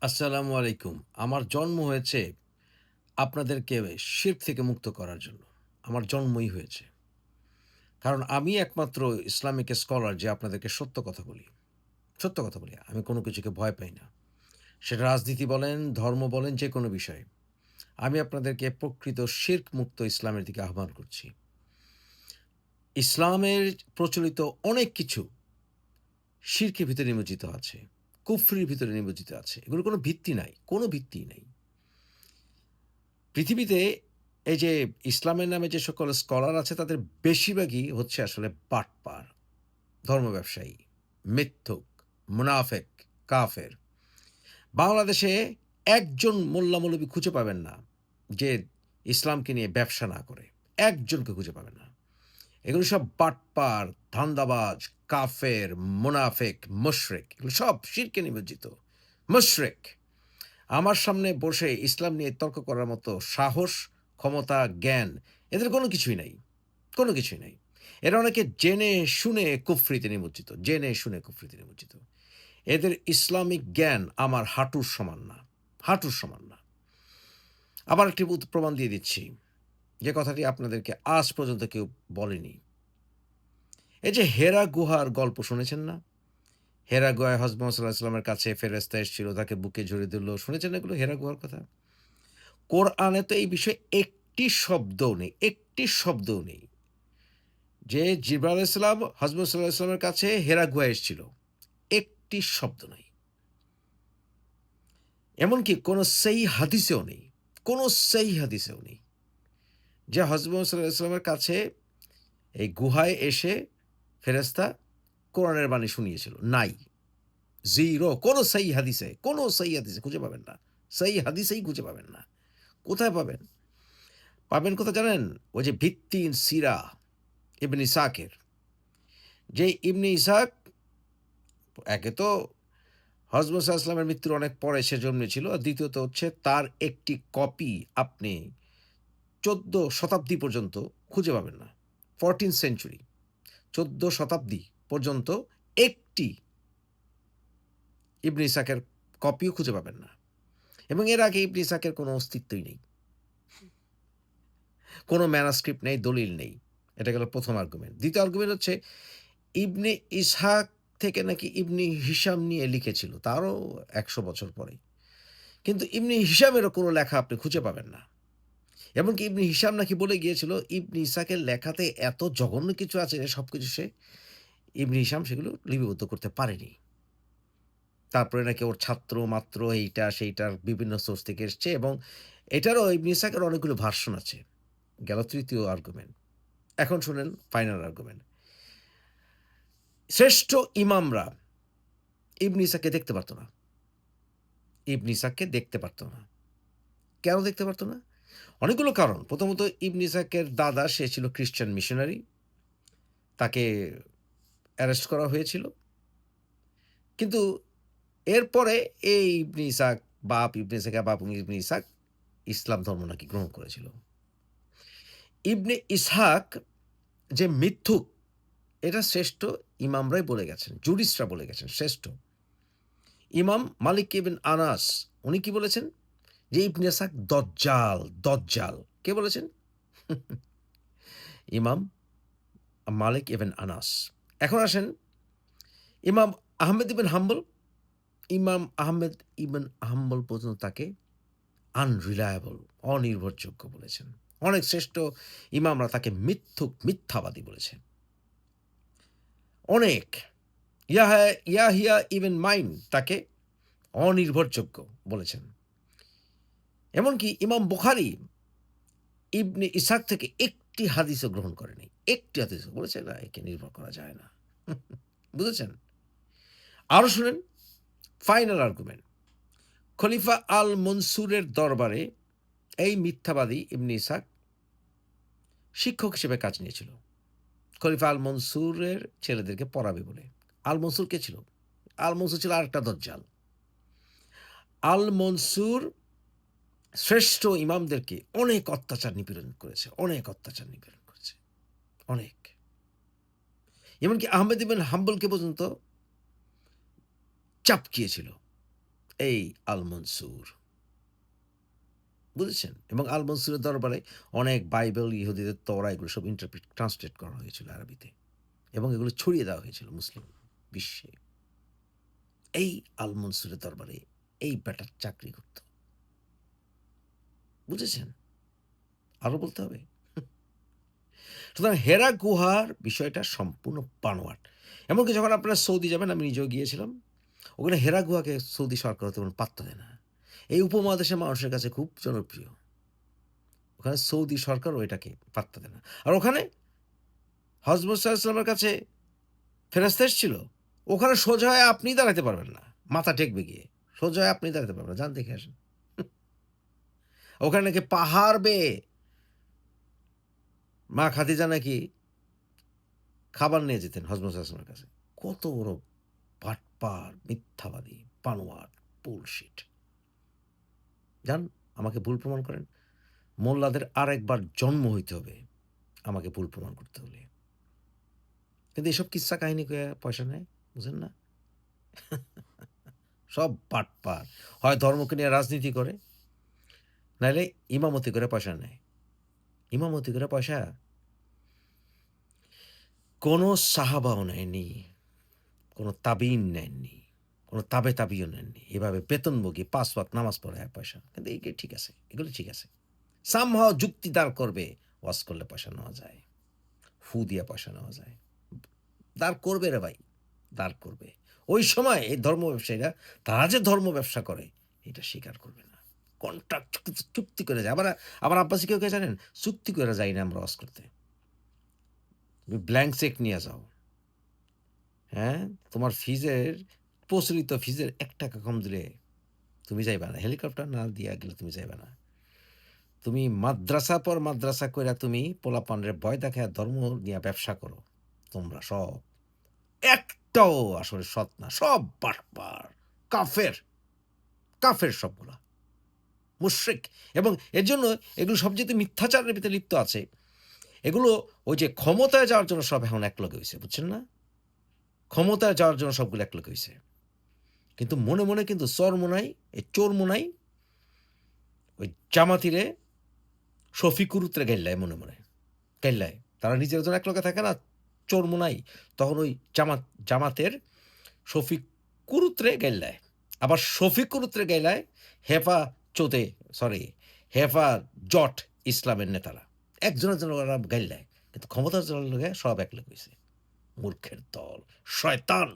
আসসালামু আলাইকুম। আমার জন্ম হয়েছে আপনাদেরকে শিরক থেকে মুক্ত করার জন্য। আমার জন্মই হয়েছে। কারণ আমি একমাত্র ইসলামিক স্কলার যে আপনাদেরকে সত্য কথা বলি। সত্য কথা বলি। আমি কোনো কিছুকে ভয় পাই না। সেটা রাজনীতি বলেন, ধর্ম বলেন, যে কোনো বিষয়ে। আমি আপনাদেরকে প্রকৃত শিরক মুক্ত ইসলামের দিকে আহ্বান করছি। ইসলামের প্রচলিত অনেক কিছু শিরকের ভিতরে নিমজ্জিত আছে। কুফরির ভিতরে নিমজ্জিত আছে। এগুলোর কোনো ভিত্তি নাই। কোনো ভিত্তিই নাই। পৃথিবীতে এই যে ইসলামের নামে যে সকল স্কলার আছে তাদের বেশিরভাগই হচ্ছে আসলে বাটপার, ধর্ম ব্যবসায়ী, মিথ্যুক, মুনাফেক, কাফের। বাংলাদেশে একজন মোল্লা মৌলবি খুঁজে পাবেন না যে ইসলামকে নিয়ে ব্যবসা না করে। একজনকে খুঁজে পাবেন না। এগুলো সব বাটপার, ধান্দাবাজ, কাফের, মুনাফেক, মুশরিক সব শিরকে নিমজ্জিত। মুশরিক। আমার সামনে বসে ইসলাম নিয়ে তর্ক করার মতো সাহস, ক্ষমতা, জ্ঞান এদের কোনো কিছুই নাই। কোনো কিছুই নাই। এরা অনেকে জেনে শুনে কুফরিতে নিমজ্জিত। জেনে শুনে কুফরিতে নিমজ্জিত। এদের ইসলামিক জ্ঞান আমার হাঁটুর সমান না। হাঁটুর সমান না। আবার একটি প্রমাণ দিয়ে দিচ্ছি। যে কথাটি আপনাদেরকে আজ পর্যন্ত কেউ বলেনি। এই যে হেরা গুহার গল্প শুনেছেন না? হেরা গুহায় আলাইহি ওয়াসাল্লামের কাছে ফেরেস্তা এসেছিল, তাকে বুকে জড়িয়ে ধরল। শুনেছেন এগুলো হেরা গুহার কথা? কোরআনে তো এই বিষয়ে একটি শব্দও নেই, একটি শব্দও নেই। যে জিবরাইল আলাইহিস সালাম হযরত মুহাম্মদ সাল্লাল্লাহু আলাইহি ওয়াসাল্লামের কাছে হেরা গুহা এসেছিল। একটি শব্দ নেই এমনকি কোনো সেই হাদিসেও নেই। কোনো সেই হাদিসেও নেই। যে সাল্লাল্লাহু আলাইহি ওয়াসাল্লামের কাছে এই গুহায় এসে ফেরেশতা কোরআনের বাণী শুনিয়েছিল। নাই। জিরো কোনো সহিহ হাদিসে, কোনো সহিহ হাদিসে খুঁজে পাবেন না। সেই হাদিসেই খুঁজে পাবেন না। কোথায় পাবেন? পাবেন কোথায় জানেন? ওই যে ভিত্তিহীন সিরা ইবনে ইসহাকের। যে ইবনে ইসহাক একে তো হযরত মুসা সাল্লামের মৃত্যুর অনেক পরে সে জন্মেছিল। আর দ্বিতীয়ত হচ্ছে তার একটি কপি আপনি ১৪ শতাব্দী পর্যন্ত খুঁজে পাবেন না। 14th সেঞ্চুরি ১৪ শতাব্দী পর্যন্ত একটি ইবনে ইসহাকের কপিও খুঁজে পাবেন না। এবং এর আগে ইবনে ইসহাকের কোনো অস্তিত্বই নেই। কোনো ম্যানুস্ক্রিপ্ট নেই, দলিল নেই। এটা গেল প্রথম আর্গুমেন্ট। দ্বিতীয় আর্গুমেন্ট হচ্ছে ইবনে ইসহাক থেকে নাকি ইবনি হিশাম নিয়ে লিখেছিল। তারও ১০০ বছর পরে। কিন্তু ইবনে হিশামেরও কোনো লেখা আপনি খুঁজে পাবেন না। এমনকি ইবনি হিশাম নাকি বলে গিয়েছিল, ইবনে ইসহাকের লেখাতে এত জঘন্য কিছু আছে যে সবকিছু সে ইবনি হিসাম সেগুলো লিপিবদ্ধ করতে পারেনি। তারপরে নাকি ওর ছাত্র, মাত্র এইটা, সেইটার বিভিন্ন সোর্স থেকে এসছে এবং এটারও ইবনে ইসহাকের অনেকগুলো ভার্সন আছে। গেল তৃতীয় আর্গুমেন্ট। এখন শুনেন ফাইনাল আর্গুমেন্ট। শ্রেষ্ঠ ইমামরা ইবনে ইসহাককে দেখতে পারত না। ইবনে ইসহাককে দেখতে পারত না। কেন দেখতে পারত না? অনেকগুলো কারণ। প্রথমত, ইবনে ইসহাকের দাদা, সে ছিল খ্রিস্টান মিশনারি। তাকে অ্যারেস্ট করা হয়েছিল। কিন্তু এরপরে এই ইবনে ইসহাক বাপ ইবনে ইসহাকের বাপ ইবনে ইসহাক ইসলাম ধর্ম নাকি গ্রহণ করেছিল। ইবনে ইসহাক যে মিথ্যুক, এটা শ্রেষ্ঠ ইমামরাই বলে গেছেন। জুরিস্টরা বলে গেছেন, শ্রেষ্ঠ। ইমাম মালিক ইবন আনাস, উনি কি বলেছেন? যে ইবনে ইসহাক দজ্জাল, দজ্জাল। কে বলেছেন? ইমাম মালিক ইবন আনাস। এখন আসেন ইমাম আহমেদ ইবন হাম্বল, ইমাম আহমেদ ইবেন হাম্বল পর্যন্ত তাকে আনরিলায়েবল, অনির্ভরযোগ্য বলেছেন। অনেক শ্রেষ্ঠ ইমামরা তাকে মিথ্যুক, মিথ্যাবাদী বলেছেন। অনেক ইয়াহা ইয়াহিয়া ইবন মাইন তাকে অনির্ভরযোগ্য বলেছেন। এমনকি ইমাম বুখারি ইবনে ইসাক থেকে একটি হাদিসও গ্রহণ করেনি। একটি হাদিসও বলেছে, না, একে নির্ভর করা যায় না। বুঝেছেন? আরও শুনেন, ফাইনাল আর্গুমেন্ট। খলিফা আল মনসুরের দরবারে এই মিথ্যাবাদী ইবনে ইসাক শিক্ষক হিসেবে কাজ নিয়েছিল। খলিফা আল মনসুরের ছেলেদেরকে পড়াবে বলে। আল মনসুর কে ছিল? আল মনসুর ছিল আরেকটা দজ্জাল। আল মনসুর শ্রেষ্ঠ ইমামদেরকে অনেক অত্যাচার নিপীড়ন করেছে। অনেক অত্যাচার নিপীড়ন করেছে। অনেক। এমনকি আহমেদ ইবন হাম্বলকে পর্যন্ত চাপকিয়েছিল। এই আল মনসুর বুঝেছেন এবং আল মনসুরের দরবারে অনেক বাইবেল ইহুদিদের তোরা এগুলো সব ইন্টারপ্রিট ট্রান্সলেট করা হয়েছিল আরবিতে এবং এগুলো ছড়িয়ে দেওয়া হয়েছিল মুসলিম বিশ্বে এই আল মনসুরের দরবারে এই ব্যাটার চাকরি করত বুঝেছেন? আরও বলতে হবে। সুতরাং হেরা গুহার বিষয়টা সম্পূর্ণ বানোয়াট। এমনকি যখন আপনারা সৌদি যাবেন, আমি নিজেও গিয়েছিলাম, ওখানে হেরা গুহাকে সৌদি সরকার তেমন পাত্তা দেয় না। এই উপমহাদেশের মানুষের কাছে খুব জনপ্রিয়। ওখানে সৌদি সরকার ওইটাকে পাত্তা দেয় না। আর ওখানে হজরত ইসলামের কাছে ফেরাস্তা এসেছিল। ওখানে সোজা হয়ে আপনি দাঁড়াতে পারবেন না। মাথা টেকবে গিয়ে। সোজা হয়ে আপনি দাঁড়াতে পারবেন না। দেখে আসেন। ওখানে নাকি পাহাড় বেয়ে মা খাদিজা নাকি খাবার নিয়ে যেতেন হজরত আসলামের কাছে। কত বড় পাটপার, মিথ্যাবাদী, পানোয়ার বুলশিট যান আমাকে ভুল প্রমাণ করেন। মোল্লাদের আর একবার জন্ম হইতে হবে আমাকে ভুল প্রমাণ করতে হলে। কিন্তু এসব কিচ্ছা কাহিনী পয়সা নেয়? বুঝেন না? সব পাটপার। হয় ধর্মকে নিয়ে রাজনীতি করে নাহলে ইমামতি করে পয়সা নেয়। ইমামতি করে পয়সা কোনো সাহাবাও নেয়নি, কোনো তাবিন নেননি, কোনো তাবে তাবিও নেননি। এভাবে বেতনভোগী পাঁচ ওয়াক্ত নামাজ পড়ে এক পয়সা। কিন্তু এই ঠিক আছে, এগুলো ঠিক আছে। সামহাও যুক্তি দাঁড় করবে ওয়াশ করলে পয়সা নেওয়া যায়। ফু দিয়ে পয়সা নেওয়া যায়। দাঁড় করবে রে ভাই, দাঁড় করবে। ওই সময় এই ধর্ম ব্যবসায়ীরা, তারা যে ধর্ম ব্যবসা করে, এটা স্বীকার করবে না। কন্ট্রাক্ট চুক্তি করে যায়। আবার আবার আব্বাসী কেউ কে জানেন? চুক্তি করে যাই না আমরা ওয়াশ করতে। তুমি ব্ল্যাঙ্ক চেক নিয়ে যাও। হ্যাঁ? তোমার ফিজের প্রচলিত ফিজের এক টাকা কম দিলে তুমি যাইবা না। হেলিকপ্টার না দিয়া গেলে তুমি যাইবা না। তুমি মাদ্রাসা পর মাদ্রাসা কইরা তুমি পোলাপানের ভয় দেখায় ধর্ম নিয়ে ব্যবসা করো। তোমরা সব একটাও আসলে সৎ না। সব বাটপার। কাফের। কাফের সবগুলা। মুশ্রিক। এবং এর জন্য এগুলো সবচেয়ে মিথ্যাচারের ভিতরে লিপ্ত আছে। এগুলো ওই যে ক্ষমতায় যাওয়ার জন্য সব এখন একলগে হয়েছে, বুঝছেন না? ক্ষমতায় যাওয়ার জন্য সবগুলো একলগে হয়েছে। কিন্তু মনে মনে কিন্তু চর মোনাই এই চোর মোনাই ওই জামাতিরে শফিকুরুত্রে গেল্লায় মনে মনে। গেল্লায় তারা নিজের জন্য একলগে থাকে না চোর মোনাই তখন ওই জামাত, জামাতের শফিক কুরুত্রে গেল্লায় আবার শফিক কুরুত্রে গেলায় হেফা চোতে সরি হেফা জট ইসলামের নেতারা। একজনের জন্য ওরা গাইল কিন্তু ক্ষমতার জন্য সব এক লোক হয়েছে মূর্খের দল, শয়তান।